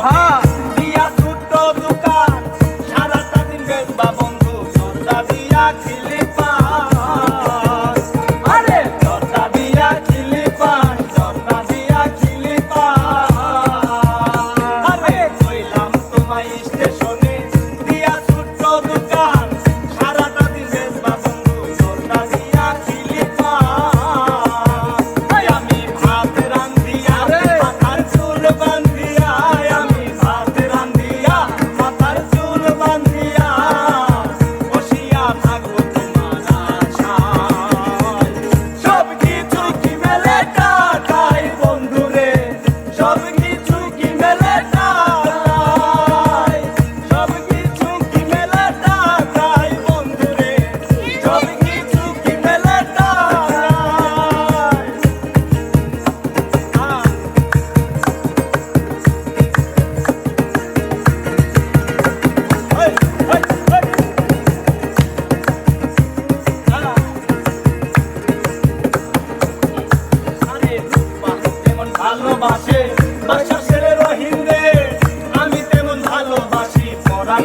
huh ভালোবাসে। বাচ্চা ছেলে রহিম আমি তেমন ভালোবাসি পরাণ